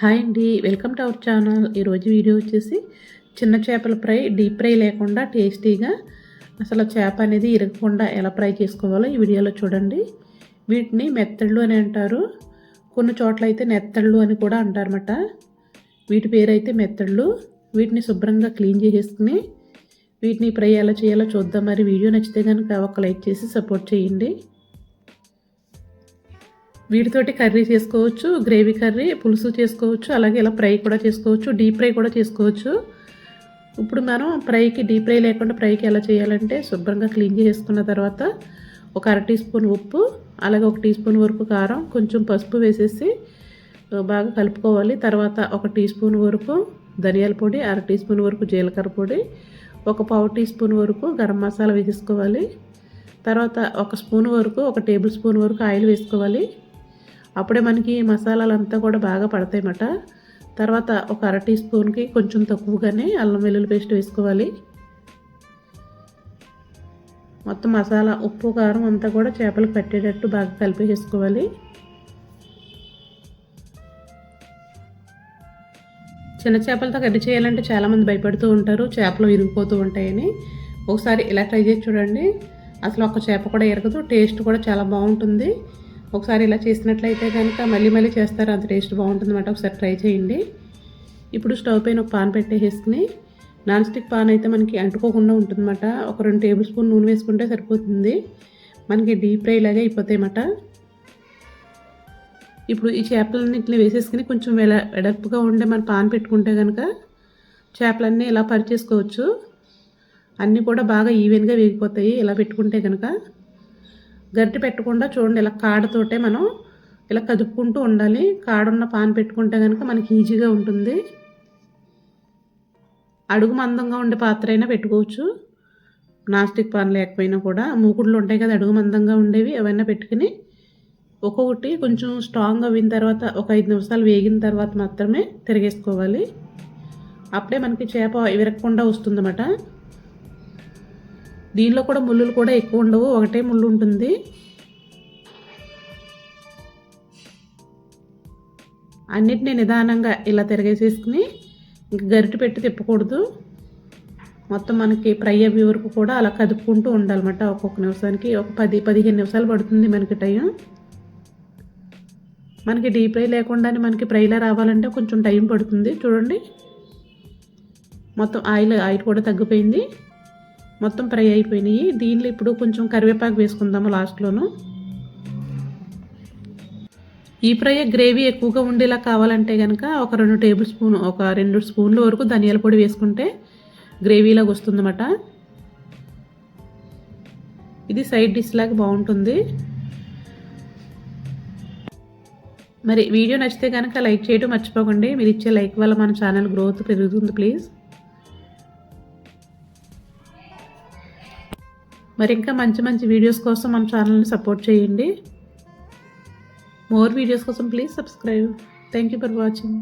Hi అండి welcome to our channel. ఈరోజు video వచ్చేసి చిన్న చేపల ఫ్రై డీప్ ఫ్రై లేకుండా టేస్టీగా. అసలు చేప అనేది ఇరగకుండా ఎలా ఫ్రై చేసుకోవాలో ఈ వీడియోలో చూడండి. వీటిని మెత్తళ్ళు అని అంటారు. కొన్ని చోట్ల అయితే నెత్తళ్ళు అని కూడా అంటారన్నమాట. వీటి పేరు అయితే మెత్తళ్ళు. వీటిని శుభ్రంగా క్లీన్ చేసేసుకుని వీటిని ఫ్రై ఎలా చేయాలో చూద్దాం. మరి వీడియో నచ్చితే కనుక ఒక లైక్ చేసి సపోర్ట్ చేయండి. వీటితోటి కర్రీ చేసుకోవచ్చు గ్రేవీ కర్రీ పులుసు చేసుకోవచ్చు అలాగే ఇలా ఫ్రై కూడా చేసుకోవచ్చు డీప్ ఫ్రై కూడా చేసుకోవచ్చు. ఇప్పుడు మనం ఫ్రైకి డీప్ ఫ్రై లేకుండా ఫ్రైకి ఎలా చేయాలంటే శుభ్రంగా క్లీన్ చేసుకున్న తర్వాత ఒక అర టీ స్పూన్ ఉప్పు అలాగే ఒక టీ స్పూన్ వరకు కారం కొంచెం పసుపు వేసేసి బాగా కలుపుకోవాలి. తర్వాత ఒక టీ స్పూన్ వరకు ధనియాల పొడి అర టీ స్పూన్ వరకు జీలకర్ర పొడి ఒక పావు టీ స్పూన్ వరకు గరం మసాలా వేసేసుకోవాలి. తర్వాత ఒక స్పూన్ వరకు ఒక టేబుల్ స్పూన్ వరకు ఆయిల్ వేసుకోవాలి. అప్పుడే మనకి మసాలాలు అంతా కూడా బాగా పడతాయన్నమాట. తర్వాత ఒక అర టీ స్పూన్కి కొంచెం తక్కువగానే అల్లం వెల్లుల్లి పేస్ట్ వేసుకోవాలి. మొత్తం మసాలా ఉప్పు కారం అంతా కూడా చేపలు పట్టేటట్టు బాగా కలిపేసుకోవాలి చిన్న చేపలతో కర్రీ చేయాలంటే చాలామంది భయపడుతూ ఉంటారు చేపలు ఇరిగిపోతూ ఉంటాయని. ఒకసారి ఇలా ట్రై చేసి చూడండి. అసలు ఒక చేప కూడా ఇరగదు టేస్ట్ కూడా చాలా బాగుంటుంది. ఒకసారి ఇలా చేసినట్లయితే కనుక మళ్ళీ మళ్ళీ చేస్తారు. అంత టేస్ట్ బాగుంటుంది అనమాట ఒకసారి ట్రై చేయండి. ఇప్పుడు స్టవ్ పైన ఒక పాన్ పెట్టేసుకుని నాన్ స్టిక్ పాన్ అయితే మనకి అంటుకోకుండా ఉంటుందన్నమాట. ఒక రెండు టేబుల్ స్పూన్ నూనె వేసుకుంటే సరిపోతుంది. మనకి డీప్ ఫ్రై లాగే అయిపోతాయన్నమాట ఇప్పుడు ఈ చేపలన్నింటిని వేసేసుకుని కొంచెం వెల వెడల్పుగా ఉండే మన పాన్ పెట్టుకుంటే కనుక చేపలన్నీ ఇలా పరిచేసుకోవచ్చు. అన్నీ కూడా బాగా ఈవెన్గా వేగిపోతాయి. ఇలా పెట్టుకుంటే కనుక గరిటె పెట్టకుండా చూడండి ఇలా కాడతోటే మనం ఇలా కదుపుకుంటూ ఉండాలి. కాడున్న పాన్ పెట్టుకుంటే కనుక మనకి ఈజీగా ఉంటుంది. అడుగు మందంగా ఉండే పాత్ర అయినా పెట్టుకోవచ్చు. నాస్టిక్ పాన్ లేకపోయినా కూడా. మూకుడులు ఉంటాయి కదా అడుగు మందంగా ఉండేవి ఏవైనా పెట్టుకుని ఒక్కొక్కటి కొంచెం స్ట్రాంగ్ అయిన తర్వాత ఒక ఐదు నిమిషాలు వేగిన తర్వాత మాత్రమే తిరిగేసుకోవాలి. అప్పుడే మనకి చేప విరగకుండా వస్తుందన్నమాట. దీనిలో కూడా ముళ్ళులు కూడా ఎక్కువ ఉండవు. ఒకటే ముళ్ళు ఉంటుంది. అన్నిటినీ నిదానంగా ఇలా తిరగేసేసుకుని ఇంక గరిటె పెట్టి తిప్పకూడదు. మొత్తం మనకి ఫ్రై అయ్యే వరకు కూడా అలా కదుపుకుంటూ ఉండాలన్నమాట. ఒక్కొక్క నిమిషానికి ఒక పది పదిహేను నిమిషాలు పడుతుంది మనకి టైం. మనకి డీప్ ఫ్రై లేకుండానే మనకి ఫ్రైలా రావాలంటే కొంచెం టైం పడుతుంది. చూడండి. మొత్తం ఆయిల్ ఆయిల్ కూడా తగ్గిపోయింది. మొత్తం ఫ్రై అయిపోయినాయి. దీనిలో ఇప్పుడు కొంచెం కరివేపాకు వేసుకుందాము లాస్ట్లోను. ఈ ఫ్రై గ్రేవీ ఎక్కువగా ఉండేలా కావాలంటే కనుక ఒక రెండు టేబుల్ స్పూన్ ఒక రెండు స్పూన్ల వరకు ధనియాల పొడి వేసుకుంటే గ్రేవీలాగా వస్తుందన్నమాట. ఇది సైడ్ డిష్ లాగా బాగుంటుంది. మరి వీడియో నచ్చితే కనుక లైక్ చేయడం మర్చిపోకండి. మీరు ఇచ్చే లైక్ వల్ల మన ఛానల్ గ్రోత్ పెరుగుతుంది ప్లీజ్. మరి ఇంకా మంచి మంచి వీడియోస్ కోసం మన ఛానల్ని సపోర్ట్ చేయండి. మోర్ వీడియోస్ కోసం please subscribe thank you for watching